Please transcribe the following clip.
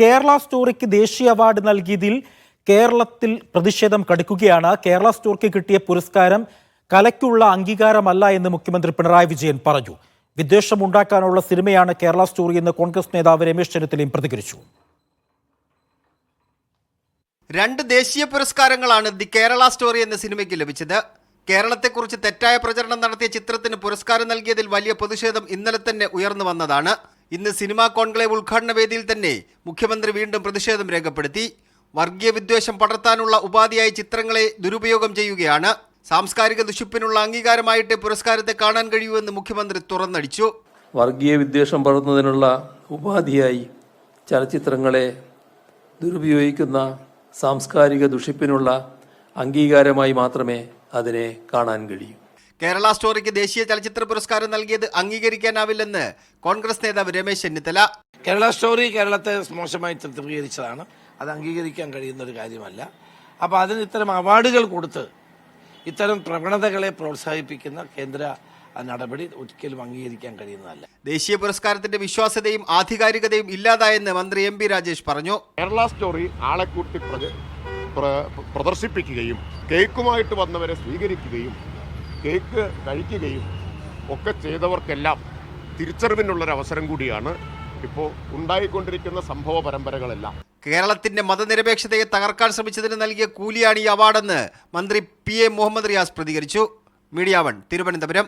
കേരള സ്റ്റോറിക്ക് ദേശീയ അവാർഡ് നൽകിയതിൽ കേരളത്തിൽ പ്രതിഷേധം കടുക്കുകയാണ്. കേരള സ്റ്റോറിക്ക് കിട്ടിയ പുരസ്കാരം കലയ്ക്കുള്ള അംഗീകാരമല്ല എന്ന് മുഖ്യമന്ത്രി പിണറായി വിജയൻ പറഞ്ഞു. വിദ്വേഷമുണ്ടാക്കാനുള്ള സിനിമയാണ് കേരള സ്റ്റോറി എന്ന് കോൺഗ്രസ് നേതാവ് രമേശ് ചെന്നിത്തലയും പ്രതികരിച്ചു. രണ്ട് ദേശീയ പുരസ്കാരങ്ങളാണ് ദി കേരള സ്റ്റോറി എന്ന സിനിമയ്ക്ക് ലഭിച്ചത്. കേരളത്തെക്കുറിച്ച് തെറ്റായ പ്രചരണം നടത്തിയ ചിത്രത്തിന് പുരസ്കാരം നൽകിയതിൽ വലിയ പ്രതിഷേധം ഇന്നലെ തന്നെ ഉയർന്നു വന്നതാണ്. ഇന്ന് സിനിമാ കോൺക്ലേവ് ഉദ്ഘാടന വേദിയിൽ തന്നെ മുഖ്യമന്ത്രി വീണ്ടും പ്രതിഷേധം രേഖപ്പെടുത്തി. വർഗീയ വിദ്വേഷം പടർത്താനുള്ള ഉപാധിയായി ചിത്രങ്ങളെ ദുരുപയോഗം ചെയ്യുകയാണ്. സാംസ്കാരിക ദുഷിപ്പിനുള്ള അംഗീകാരമായിട്ട് പുരസ്കാരത്തെ കാണാൻ കഴിയുമെന്ന് മുഖ്യമന്ത്രി തുറന്നടിച്ചു. വർഗീയ വിദ്വേഷം പടർന്നതിനുള്ള ഉപാധിയായി ചലച്ചിത്രങ്ങളെ ദുരുപയോഗിക്കുന്ന സാംസ്കാരിക ദുഷിപ്പിനുള്ള അംഗീകാരമായി മാത്രമേ അതിനെ കാണാൻ കഴിയൂ. കേരള സ്റ്റോറിക്ക് ദേശീയ ചലച്ചിത്ര പുരസ്കാരം നൽകിയത് അംഗീകരിക്കാനാവില്ലെന്ന് കോൺഗ്രസ് നേതാവ് രമേശ് ചെന്നിത്തല. കേരള സ്റ്റോറി കേരളത്തെ മോശമായി ചിത്രീകരിച്ചതാണ്. അത് അംഗീകരിക്കാൻ കഴിയുന്ന ഒരു കാര്യമല്ല. അപ്പോൾ അതിന് ഇത്തരം അവാർഡുകൾ കൊടുത്ത് ഇത്തരം പ്രവണതകളെ പ്രോത്സാഹിപ്പിക്കുന്ന കേന്ദ്ര നടപടി ഒരിക്കലും അംഗീകരിക്കാൻ കഴിയുന്നതല്ല. ദേശീയ പുരസ്കാരത്തിന്റെ വിശ്വാസ്യതയും ആധികാരികതയും ഇല്ലാതായെന്ന് മന്ത്രി എം പി രാജേഷ് പറഞ്ഞു. കേരള സ്റ്റോറി ആളെ കൂട്ടി പ്രദർശിപ്പിക്കുകയും കേക്കുമായിട്ട് വന്നവരെ സ്വീകരിക്കുകയും കേക്ക് കഴിക്കുകയും ഒക്കെ ചെയ്തവർക്കെല്ലാം തിരിച്ചറിവിനുള്ളൊരവസരം കൂടിയാണ് ഇപ്പോൾ ഉണ്ടായിക്കൊണ്ടിരിക്കുന്ന സംഭവ പരമ്പരകളെല്ലാം. കേരളത്തിന്റെ മതനിരപേക്ഷതയെ തകർക്കാൻ ശ്രമിച്ചതിന് നൽകിയ കൂലിയാണ് ഈ അവാർഡെന്ന് മന്ത്രി പി എ മുഹമ്മദ് റിയാസ് പ്രതികരിച്ചു. Media One Thiruvananthapuram.